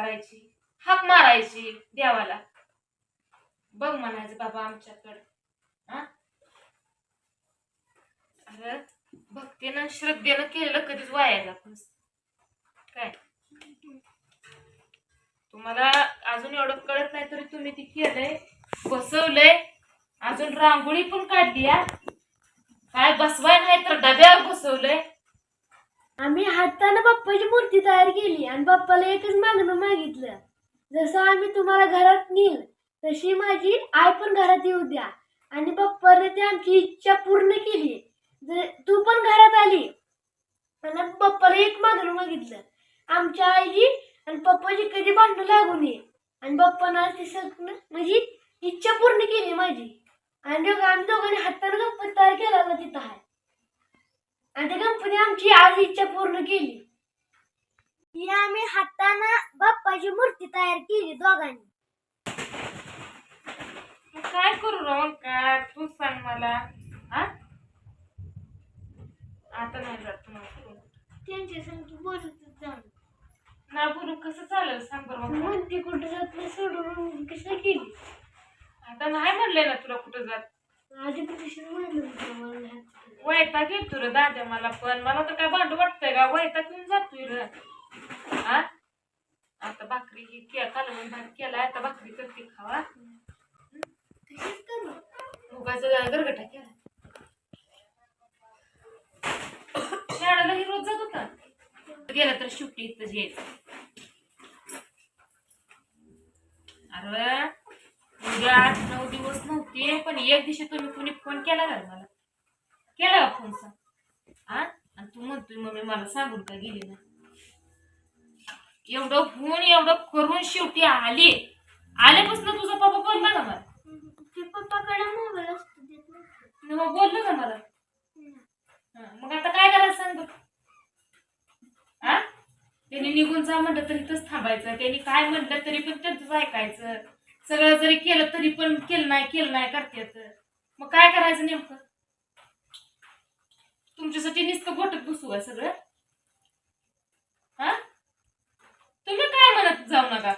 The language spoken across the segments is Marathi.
करायची. हाक मारायची देवाला. बघ म्हणायचं बाबा आमच्याकडं. हा? अरे भक्तीनं श्रद्धेनं केलेलं कधीच वाया जात काय? तुम्हाला अजून एवढं कळत नाही तरी तुम्ही ती केलंय. बसवलंय. अजून रांगोळी पण काढली काय बसवाय नाही तर डब्यावर बसवलंय. आम्ही हाताने बाप्पाची मूर्ती तयार केली आणि बाप्पाला एकच मागणं मागितलं. जसं आम्ही तुम्हाला घरात नेल तशी माझी आई पण घरात येऊ द्या. आणि बाप्पाने ती आमची इच्छा पूर्ण केली. तू पण घरात आली. आणि बाप्पाला एक मागणं मागितलं. आमच्या आईची आणि पप्पाची कधी भांडणं लागू नये. आणि बाप्पानं ते ती सगळं माझी इच्छा पूर्ण केली माझी. आणि दोघं आम्ही दोघांनी हाताने गप्पा तयार केला ना तिथं आहे आणि गणपती आमची आज इच्छा पूर्ण केली. ही आम्ही हाताने बाप्पाची मूर्ती तयार केली दोघांनी. मग काय करू राहून का तू सांग मला. हा? आता नाही जात तुम्हाला त्यांच्या संग बोलत जाऊन ना बोलू कसं चालेल? सांग बरं मग. म्हणते कुठं जात नाही सोडून कसं केली? आता नाही म्हणले ना तुला कुठं जात. वैता कशी म्हणलं दादा मला वैताग येतो रे मला पण. मला तर काय भांड वाटतंय का? वैताग येऊन जातोय र. हा? आता भाकरी ही के कालवून भात केला आता भाकरी करते खावा. मुगाचा गरगटा केला. शाळेला ही रोज जात होता. गेला तर शेवटी इथं यायचं अरे उद्या नव्हते पण एक दिवशी तुम्ही कुणी फोन केला का मला? केला का फोन सांग हा आणि तू म्हणतोय मम्मी मला सांगून का गेली ना एवढं होऊन एवढं करून शेवटी आली. आल्यापासून तुझा पप्पा बोलला का मला? ते पप्पाकडे मोबाईल असतो देत नाही. मग बोललो का मला? हा, मग आता काय करायचं सांग. हा त्यांनी निघून जा म्हणलं तरी इथंच थांबायचं. त्यांनी काय म्हणलं तरी पण त्यांचंच ऐकायचं. सगळं जरी केलं तरी पण केलं नाही केलं नाही करतात मग काय करायचं नेमकं? तुमच्यासाठी नुसतं गोटत बसू आहे सगळं. हा? तुम्ही काय म्हणत जाऊ नका.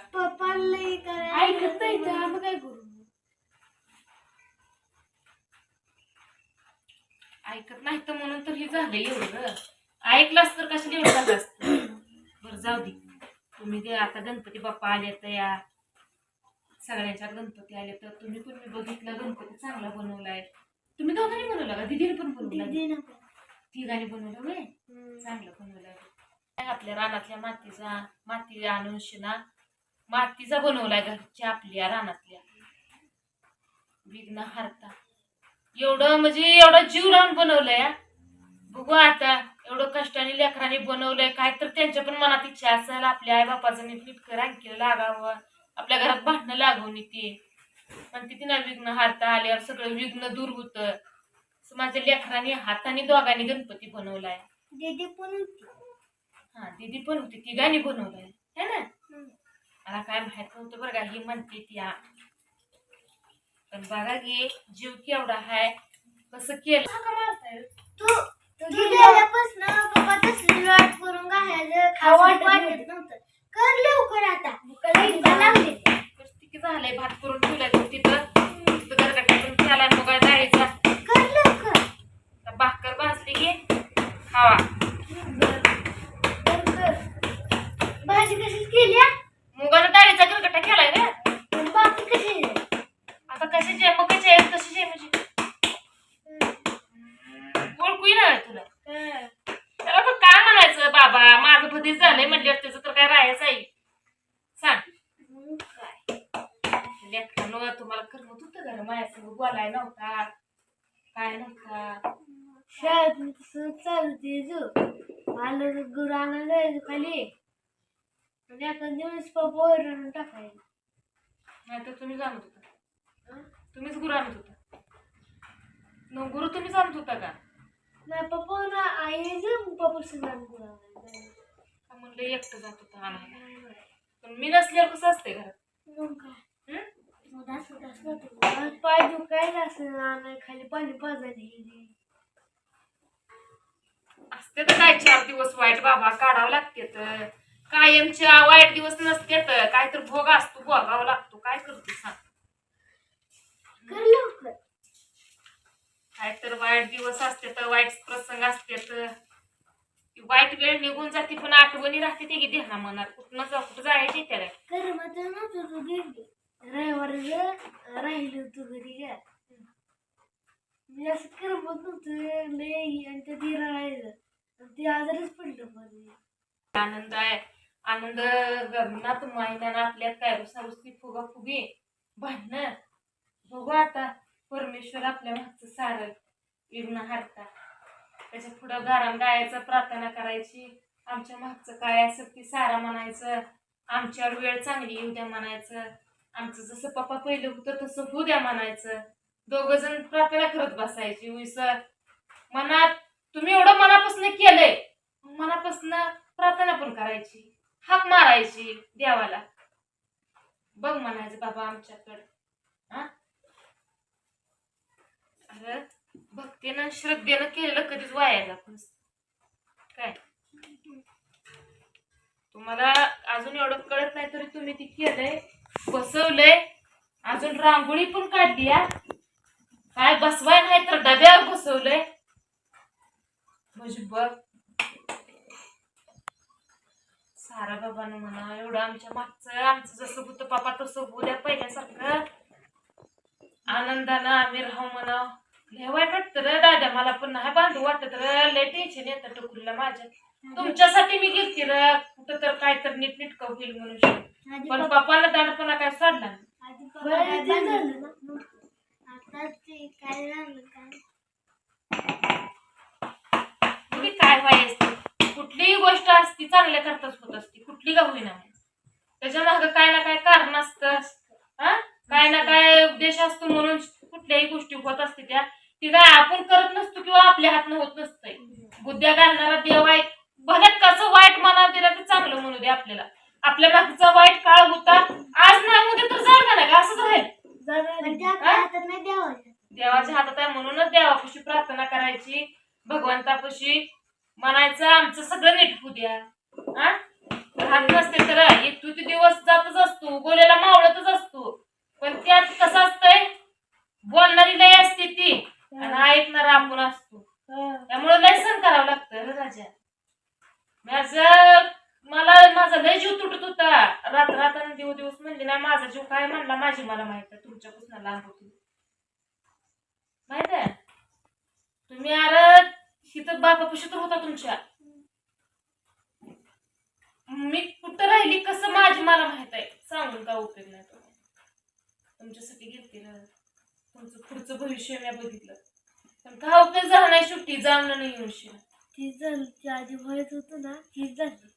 ऐकत नाही तर आम्ही काय करू? ऐकत नाही तर म्हणून तर हे झालं एवढं. ऐकलंच तर कशाला एवढं झालं असतं? बरं जाऊ दे. तुम्ही आता गणपती बाप्पा आले तर या. सगळ्यांच्या गणपती आले तर तुम्ही पण मी बघितलं गणपती चांगला बनवलाय. तुम्ही दोघांनी बनवला का? दिदीने पण बनवला. तिघांनी बनवलं हम्म. चांगलं बनवलंय काय आपल्या रानातल्या मातीचा माती आणून शिना मातीचा बनवलाय घरच्या आपल्या रानातल्या. विघ्न हारता. एवढं म्हणजे एवढं जीव लावून बनवलंय. बघू आता एवढं कष्टाने लेकरांनी बनवलंय काय तर त्यांच्या पण मनात इच्छा असेल आपल्या आई बापाचं नीट नीट रांकीला लागावं. आपल्या घरात भांडणं लागून येते. पण तिथे ना विघ्न हारता आल्यावर सगळं विघ्न दूर होतं. माझ्या लेकरांनी हाताने दोघांनी गणपती बनवलाय. दीदी पण होती. हा दीदी पण होती. तिघांनी बनवलंय. है ना. मला काय माहीत नव्हतं बरं का ही म्हणते ती. पण बघा की जीव केवढा आहे कसं केलं? हा का मारताय? तू तू गेल्यापासून पप्पा तसली वाट करून घालायचं खाऊ वाटत नव्हतं कर लवकर आता भुका लागली कसं की झालंय भात करून ठेवलाय तो तिथं तिथं गरगटा पण केलाय मुगा डाळीचा कर लवकर आता भाकर भाजली की खावा कर, कर. भाजी कशी केली हा? मुगाचा डाळीचा गरगटा केलाय ना आणि बाकी कशी आहे? आता कशाची आहे मकाची आहे कशाची आहे म्हणजे ओळखू ना तुला कर. त्याला पण काय बाबा माझं भदीच झालंय म्हणल्यावर त्याचं तर काय राहायचं आहे. सांग. तुम्हाला करमत होतं घर माझ्यासंग बोलाय नव्हता. काय नव्हता? शाळेत मी तसं चालते जो. आलं गुरु आणायला जायचं खाली. आणि एका दिवस पप्पा ओरडून टाकायचं नाही तर तुम्ही जाणत होता. तुम्हीच गुरु आणत होता. न गुरु तुम्हीच आणत होता का? नाही पप्पा ना आई पप्पा का म्हणलं एकटं जात होता आणायला पण मी नसल्यावर कसं असते घरात? हं? उदास उदास होतो. आज पाय दुखायला असं आणाय खाली पाणी पाजायला असते तर काय चार दिवस वाईट बाबा काढावं लागते तर. कायमच्या वाईट दिवस नसते तर. काय तर भोग असतो भोगावा लागतो काय करतो सांग कर लवकर काय तर वाईट दिवस असते तर वाईट प्रसंग असते तर ती वाईट वेळ निघून जाते पण आठवणी राहते ते की देहा मनात कुठनं जा कुठं जायची त्याला? कर मग नव्हतं तू गेली रविवार राहिली होतो घरी काय मी असं करमत नव्हतं लई आणि ते ती राहायचं ते आजारच पडलं पण आनंद आहे. आनंद गगनात महिन्यानं आपल्यात काय रुसारुसती फुगा फुगे भांडणं. बघू आता परमेश्वर आपल्या मागचं सारं विघ्न हारता. त्याच्या पुढं गारान गायचं प्रार्थना करायची. आमच्या मागचं काय असं ते सारा म्हणायचं. आमच्यावर वेळ चांगली येऊ द्या म्हणायचं. आमचं जसं पप्पा पहिलं होतं तसं होऊ द्या म्हणायचं. दोघं जण प्रार्थना करत बसायची. उईस मनात तुम्ही एवढं मनापासून केलंय. मनापासून प्रार्थना पण करायची. हाक मारायची देवाला. बघ म्हणायचं बाबा आमच्याकडं. हा? अरे भक्तीनं श्रद्धेनं केलेलं कधीच वाया जात नसतं काय मला अजून एवढं कळत नाही तरी तुम्ही ती केलंय. बसवलंय. अजून रांगोळी पण काढली या काय बसवाय नाही तर डब्यावर बसवलंय. म्हणजे बघ. सारा बाबानं म्हणा एवढं आमच्या मागचं आमचं जसं होतं पापा तसं उद्या द्या पहिल्यासारखं. आनंदानं आम्ही राहू म्हणा. लय वाईट वाटतं रे दादा मला पण नाही बांधू वाटत रे. लय टेन्शन येतं टकुरीला माझ्या. तुमच्यासाठी मी गेलती र. कुठं तर काय तर नीट नीट होईल म्हणून. पण पप्पाला दांडपणा काय सोडला नाही. बरं, ते झालं ना. आता ते काय झालं काय? तुम्ही काय व्हायचं कुठलीही गोष्ट असती चांगल्या करताच होत असती. कुठली का होईना. त्याच्या मागं काय ना काय कारण असतं. हा? काय ना काय उद्देश असतो म्हणून कुठल्याही गोष्टी होत असते त्या. ती काय आपण करत नसतो किंवा आपल्या हातनं होत नसतंय. बुद्ध्या घालणारा देव आहे. भले कसं वाईट मनात दिला ते चांगलं म्हणू दे आपल्याला. आपल्या मागचा वाईट काळ होता. आज नाही उद्या तर जाणार नाही का? असंच राहील देवाच्या. हातात आहे म्हणूनच देवापाशी प्रार्थना करायची. भगवंतापाशी म्हणायचं आमचं सगळं नीट होऊ द्या. हा राहत नसते तर तू ते दिवस जातच असतो. गोल्याला मावळतच असतो. पण त्यात कसं असतंय? बोलणारी लय असते ती. आणि ऐकणारा आपण असतो. त्यामुळे लय सहन करावं लागतं राजा. माझं मला माझा लय जीव तुटत होता. रात आणि दिवस दिवस म्हणजे ना माझा जीव काय म्हणला? माझी मला माहीत आहे तुमच्यापासून लांब होती. माहीत आहे? तुम्ही अरे हिथं बापापाशी तर होता तुमच्या. मी कुठं राहिली? कसं माझी मला माहीत आहे? सांगून का उपयोग नाही तो? तुमच्यासाठी घेतली ना. तुमचं पुढचं भविष्य मी बघितलं. पण का उपयोग झाला नाही सुट्टी जाऊन नाही शिवाय ती झाली. ती आधी व्हायच होतं ना ती झाली.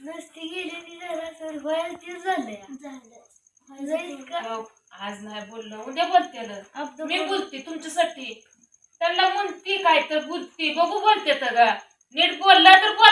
नसती गेली ती जरा सर व्हायला ती झालं. झालं. का अहो, आज नाही बोललं. उद्या बोलते ना. आपलं मी बोलते तुमच्यासाठी. त्यांना म्हणते काय तर बोलते. बघू बोलते तर का नीट बोलला तर बोल